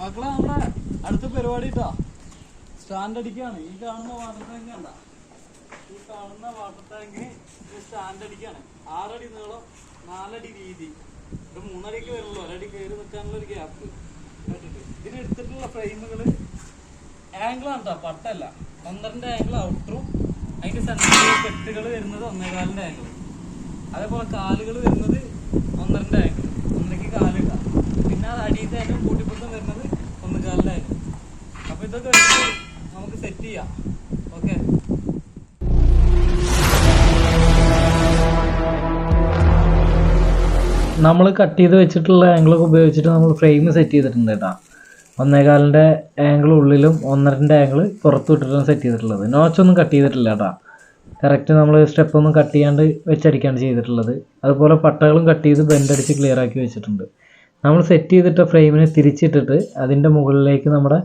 മക്കളെ നമ്മുടെ അടുത്ത പരിപാടി ഇട്ടാ സ്റ്റാൻഡ് അടിക്കാണ്. ഈ കാണുന്ന വാട്ടർ ടാങ്ക് കണ്ട. ഈ കാണുന്ന വാട്ടർ ടാങ്ക് സ്റ്റാൻഡ് അടിക്കാണ്. ആറടി നീളം നാലടി വീതി. ഒരു മൂന്നടിക്ക് വരുള്ളൂ. ഒരടി കയറി നിൽക്കാനുള്ള ഒരു ഗ്യാപ്പ് ഇതിന് എടുത്തിട്ടുള്ള ഫ്രെയിമുകൾ ആംഗിളാണ് കേട്ടോ പട്ടല്ല. ഒന്നരന്റെ ആംഗിൾ ഔട്ടറും അതിന്റെ സെന്ററിൽ പെട്ടുകൾ വരുന്നത് ഒന്നേകാലിന്റെ ആംഗിൾ അതേപോലെ കാലുകൾ വരുന്നത് നമ്മൾ കട്ട് ചെയ്ത് വെച്ചിട്ടുള്ള ആംഗിളൊക്കെ ഉപയോഗിച്ചിട്ട് നമ്മൾ ഫ്രെയിം സെറ്റ് ചെയ്തിട്ടുണ്ട് കേട്ടോ. ഒന്നേകാലിന്റെ ആംഗിൾ ഉള്ളിലും ഒന്നരന്റെ ആംഗിൾ പുറത്ത് വിട്ടിട്ടാണ് സെറ്റ് ചെയ്തിട്ടുള്ളത്. നോച്ചൊന്നും കട്ട് ചെയ്തിട്ടില്ല കേട്ടോ. കറക്റ്റ് നമ്മൾ സ്റ്റെപ്പ് സ്റ്റെപ്പൊന്നും കട്ട് ചെയ്യാണ്ട് വെച്ചടിക്കാണ് ചെയ്തിട്ടുള്ളത്. അതുപോലെ പട്ടകളും കട്ട് ചെയ്ത് ബെൻഡ് അടിച്ച് ക്ലിയർ ആക്കി വെച്ചിട്ടുണ്ട്. നമ്മൾ സെറ്റ് ചെയ്തിട്ട ഫ്രെയിമിനെ തിരിച്ചിട്ടിട്ട് അതിന്റെ മുകളിലേക്ക് നമ്മുടെ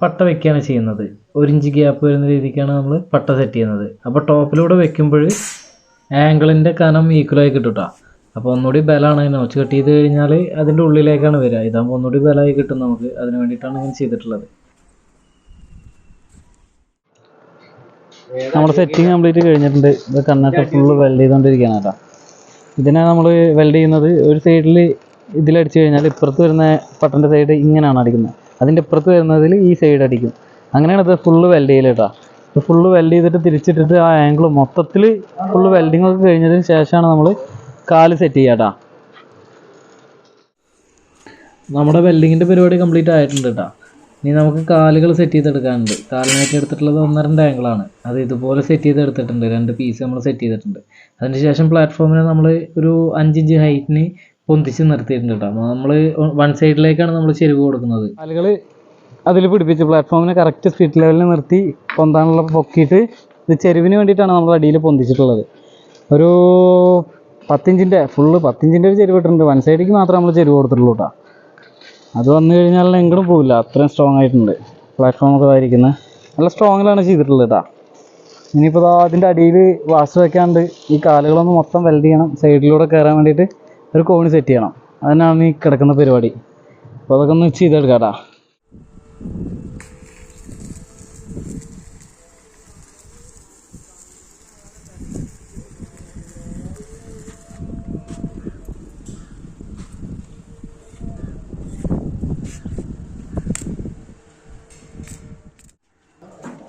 പട്ട വെക്കുകയാണ് ചെയ്യുന്നത്. ഒരു ഇഞ്ച് ഗ്യാപ്പ് വരുന്ന രീതിക്കാണ് നമ്മൾ പട്ട സെറ്റ് ചെയ്യുന്നത്. അപ്പോൾ ടോപ്പിലൂടെ വെക്കുമ്പോൾ ആംഗിളിന്റെ കനം ഈക്വലായി കിട്ടും കേട്ടോ. അപ്പോൾ ഒന്നുകൂടി ബലമാണ് നോച്ച് കട്ട് ചെയ്ത് കഴിഞ്ഞാൽ അതിന്റെ ഉള്ളിലേക്കാണ് വരിക. ഇതാകുമ്പോൾ ഒന്നുകൂടി ബലമായി കിട്ടും നമുക്ക്. അതിന് വേണ്ടിയിട്ടാണ് ഇങ്ങനെ ചെയ്തിട്ടുള്ളത്. നമ്മുടെ സെറ്റിങ് കംപ്ലീറ്റ് കഴിഞ്ഞിട്ടുണ്ട്. ഇത് കണ്ണൊക്കെ ഫുള്ള് വെൽഡ് ചെയ്തുകൊണ്ടിരിക്കുകയാണ് കേട്ടോ. ഇതിനെ നമ്മൾ വെൽഡ് ചെയ്യുന്നത് ഒരു സൈഡിൽ ഇതിലടിച്ച് കഴിഞ്ഞാൽ ഇപ്പുറത്ത് വരുന്ന പട്ടന്റെ സൈഡ് ഇങ്ങനെയാണ് അടിക്കുന്നത്. അതിന്റെ ഇപ്പുറത്ത് വരുന്നതിൽ ഈ സൈഡ് അടിക്കും. അങ്ങനെയാണ് ഇത് ഫുള്ള് വെൽഡ് ചെയ്യൽ കേട്ടോ. ഇത് ഫുള്ള് വെൽഡ് ചെയ്തിട്ട് തിരിച്ചിട്ടിട്ട് ആ ആംഗിൾ മൊത്തത്തിൽ ഫുള്ള് വെൽഡിംഗ് ഒക്കെ കഴിഞ്ഞതിന് ശേഷമാണ് നമ്മൾ കാൽ സെറ്റ് ചെയ്യാട്ടാ. നമ്മുടെ വെൽഡിങ്ങിന്റെ പരിപാടി കംപ്ലീറ്റ് ആയിട്ടുണ്ട് കേട്ടോ ഇനി നമുക്ക് കാലുകൾ സെറ്റ് ചെയ്തെടുക്കാനുണ്ട്. കാലിനായിട്ട് എടുത്തിട്ടുള്ളത് ഒന്നരന്റെ ആംഗിളാണ് അത് ഇതുപോലെ സെറ്റ് ചെയ്തെടുത്തിട്ടുണ്ട്. രണ്ട് പീസ് നമ്മൾ സെറ്റ് ചെയ്തിട്ടുണ്ട്. അതിന് ശേഷം പ്ലാറ്റ്ഫോമിനെ നമ്മൾ ഒരു അഞ്ചിഞ്ച് ഹൈറ്റിന് പൊന്തിച്ച് നിർത്തിയിട്ടുണ്ട് കേട്ടോ നമ്മൾ വൺ സൈഡിലേക്കാണ് നമ്മൾ ചെരുവ് കൊടുക്കുന്നത്. കാലുകൾ അതിൽ പിടിപ്പിച്ച് പ്ലാറ്റ്ഫോമിനെ കറക്റ്റ് സ്പീഡ് ലെവലിൽ നിർത്തി പൊന്താനുള്ള പൊക്കിയിട്ട് ഇത് ചെരുവിന് വേണ്ടിയിട്ടാണ് നമ്മൾ അടിയിൽ പൊന്തിച്ചിട്ടുള്ളത്. ഒരു പത്തിഞ്ചിന്റെ ഫുള്ള് പത്തിഞ്ചിന്റെ ഒരു ചെരുവ് ഇട്ടിട്ടുണ്ട്. വൺ സൈഡിലേക്ക് മാത്രം നമ്മൾ ചെരുവ് കൊടുത്തിട്ടുള്ളൂ കേട്ടോ അത് വന്നു കഴിഞ്ഞാൽ എങ്ങോട്ടും പോവില്ല. അത്രയും സ്ട്രോങ് ആയിട്ടുണ്ട്. പ്ലാറ്റ്ഫോം ഒക്കെ ഇതായിരിക്കുന്നത് നല്ല സ്ട്രോങ്ങിലാണ് ചെയ്തിട്ടുള്ളത് കേട്ടോ ഇനിയിപ്പോൾ അതിന്റെ അടിയിൽ വാഷ് വെക്കാണ്ട് ഈ കാലുകളൊന്ന് മൊത്തം വെൽഡ് ചെയ്യണം. സൈഡിലൂടെ കയറാൻ വേണ്ടിയിട്ട് ഒരു കോണി സെറ്റ് ചെയ്യണം. അതിനാണ് ഈ കിടക്കുന്ന പരിപാടി. അപ്പോൾ അതൊക്കെ ഒന്ന് ചെയ്തെടുക്കാം കേട്ടോ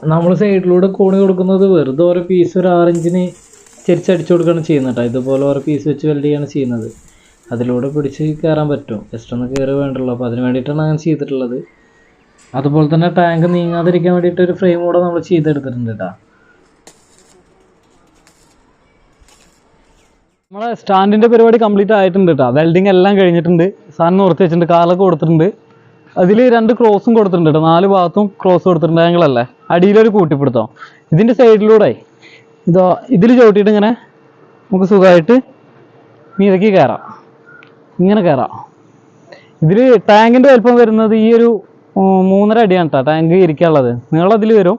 നമ്മൾ സൈഡിലൂടെ കോണി കൊടുക്കുന്നത് വെറുതെ ഓരോ പീസ് ഒരു ആറിഞ്ചിന് ചരിച്ചടിച്ചു കൊടുക്കുകയാണ് ചെയ്യുന്നത് കേട്ടോ ഇതുപോലെ ഓരോ പീസ് വെച്ച് വെൽഡ് ചെയ്യാണ് ചെയ്യുന്നത്. അതിലൂടെ പിടിച്ച് കയറാൻ പറ്റും. ജസ്റ്റ് ഒന്ന് കയറി വേണ്ടുള്ളൂ. അപ്പോൾ അതിന് വേണ്ടിയിട്ടാണ് അങ്ങനെ ചെയ്തിട്ടുള്ളത്. അതുപോലെ തന്നെ ടാങ്ക് നീങ്ങാതിരിക്കാൻ വേണ്ടിയിട്ട് ഒരു ഫ്രെയിം കൂടെ നമ്മൾ ചെയ്തെടുത്തിട്ടുണ്ട് കേട്ടോ നമ്മളെ സ്റ്റാൻഡിന്റെ പരിപാടി കംപ്ലീറ്റ് ആയിട്ടുണ്ട് കേട്ടോ വെൽഡിങ് എല്ലാം കഴിഞ്ഞിട്ടുണ്ട്. സാധനം നിർത്തി വെച്ചിട്ടുണ്ട്. കാലൊക്കെ കൊടുത്തിട്ടുണ്ട്. അതിൽ രണ്ട് ക്രോസും കൊടുത്തിട്ടുണ്ട് കേട്ടോ നാല് ഭാഗത്തും ക്രോസ് കൊടുത്തിട്ടുണ്ട് ഞങ്ങളല്ലേ? അടിയിലൊരു കൂട്ടിപ്പിടുത്തം. ഇതിന്റെ സൈഡിലൂടെ ഇതോ ഇതിൽ ചവിട്ടിയിട്ട് ഇങ്ങനെ നമുക്ക് സുഖമായിട്ട് മീതക്ക് കയറാം ഇങ്ങനെ കയറാം ഇതിൽ ടാങ്കിന്റെ വലുപ്പം വരുന്നത് ഈ ഒരു മൂന്നര അടിയാണ് കേട്ടോ ടാങ്ക് ഇരിക്കാനുള്ളത്. അതിൽ വരും.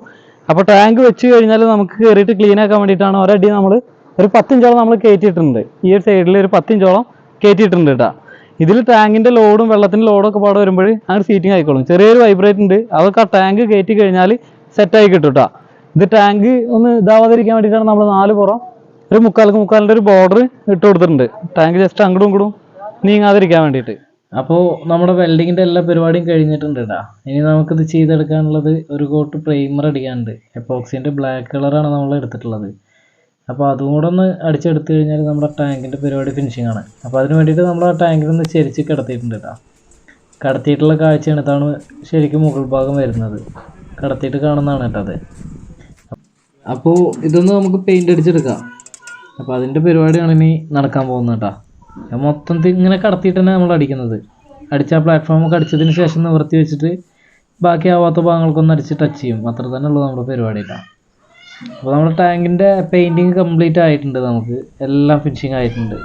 അപ്പോൾ ടാങ്ക് വെച്ച് കഴിഞ്ഞാൽ നമുക്ക് കയറിയിട്ട് ക്ലീൻ ആക്കാൻ വേണ്ടിയിട്ടാണ് ഒരടി നമ്മൾ ഒരു പത്തിഞ്ചോളം നമ്മൾ കയറ്റിയിട്ടുണ്ട് ഈ ഒരു സൈഡിൽ ഒരു പത്തിഞ്ചോളം കയറ്റിയിട്ടുണ്ട് കേട്ടോ ഇതിൽ ടാങ്കിന്റെ ലോഡും വെള്ളത്തിന്റെ ലോഡും ഒക്കെ പാടെ വരുമ്പോൾ അങ്ങനെ സീറ്റിംഗ് ആയിക്കോളും. ചെറിയൊരു വൈബ്രേറ്റ് ഉണ്ട്. അതൊക്കെ ആ ടാങ്ക് കയറ്റി കഴിഞ്ഞാൽ സെറ്റായി കിട്ടും കേട്ടോ ഇത് ടാങ്ക് ഒന്ന് ഇതാവാതിരിക്കാൻ വേണ്ടിയിട്ടാണ് നമ്മൾ നാല് പുറം ഒരു മുക്കാൽക്ക് മുക്കാലിന്റെ ഒരു ബോർഡർ ഇട്ട് കൊടുത്തിട്ടുണ്ട്. ടാങ്ക് ജസ്റ്റ് അങ്ങോട്ടും ഇങ്ങോട്ടും നീങ്ങാതിരിക്കാൻ വേണ്ടിയിട്ട്. അപ്പോൾ നമ്മുടെ വെൽഡിങ്ങിന്റെ എല്ലാ പരിപാടിയും കഴിഞ്ഞിട്ടുണ്ട് കേട്ടോ ഇനി നമുക്കിത് ചെയ്തെടുക്കാനുള്ളത് ഒരു കോട്ട് പ്രൈമർ അടിക്കാനുണ്ട്. എപ്പോക്സിന്റെ ബ്ലാക്ക് കളറാണ് നമ്മൾ എടുത്തിട്ടുള്ളത്. അപ്പോൾ അതും കൂടെ ഒന്ന് അടിച്ചെടുത്ത് കഴിഞ്ഞാൽ നമ്മുടെ ടാങ്കിന്റെ പരിപാടി ഫിനിഷിംഗ് ആണ്. അപ്പോൾ അതിന് വേണ്ടിയിട്ട് നമ്മൾ ആ ടാങ്കിൽ ഒന്ന് ചെരിച്ച് കിടത്തിയിട്ടുണ്ട് കേട്ടോ കടത്തിയിട്ടുള്ള കാഴ്ചയാണ് ഇതാണ് ശരിക്കും മുകൾ ഭാഗം വരുന്നത്. കടത്തിയിട്ട് കാണുന്നതാണ് കേട്ടോ അത്. അപ്പോൾ ഇതൊന്ന് നമുക്ക് പെയിന്റ് അടിച്ചെടുക്കാം. അപ്പോൾ അതിന്റെ പരിപാടിയാണ് ഇനി നടക്കാൻ പോകുന്നത് കേട്ടോ. മൊത്തം ഇങ്ങനെ കടത്തിയിട്ട് തന്നെ നമ്മൾ അടിക്കുന്നത്. അടിച്ച പ്ലാറ്റ്ഫോമൊക്കെ അടിച്ചതിന് ശേഷം നിവർത്തി വെച്ചിട്ട് ബാക്കി ആവാത്ത ഭാഗങ്ങൾക്കൊന്ന് അടിച്ച് ടച്ച് ചെയ്യും. അത്ര തന്നെ ഉള്ളൂ നമ്മുടെ പരിപാടി കേട്ടോ. അപ്പോൾ നമ്മുടെ ടാങ്കിന്റെ പെയിന്റിങ് കംപ്ലീറ്റ് ആയിട്ടുണ്ട് നമുക്ക്. എല്ലാം ഫിനിഷിങ് ആയിട്ടുണ്ട്.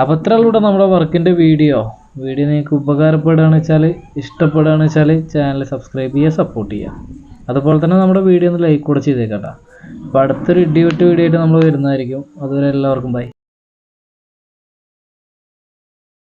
അപ്പോൾ ഇത്ര ഉള്ളൂ നമ്മുടെ വർക്കിന്റെ വീഡിയോ വീഡിയോ നിങ്ങൾക്ക് ഉപകാരപ്പെടുകയാണ് വെച്ചാൽ ഇഷ്ടപ്പെടുകയാണ് വെച്ചാൽ ചാനൽ സബ്സ്ക്രൈബ് ചെയ്യുക സപ്പോർട്ട് ചെയ്യുക. അതുപോലെ തന്നെ നമ്മുടെ വീഡിയോ ഒന്ന് ലൈക്ക് കൂടെ ചെയ്തേക്കാം കേട്ടോ. അപ്പോൾ അടുത്തൊരു ഇടിവെട്ട് വീഡിയോ ആയിട്ട് നമ്മൾ വരുന്നതായിരിക്കും. അതുവരെ എല്ലാവർക്കും ബൈ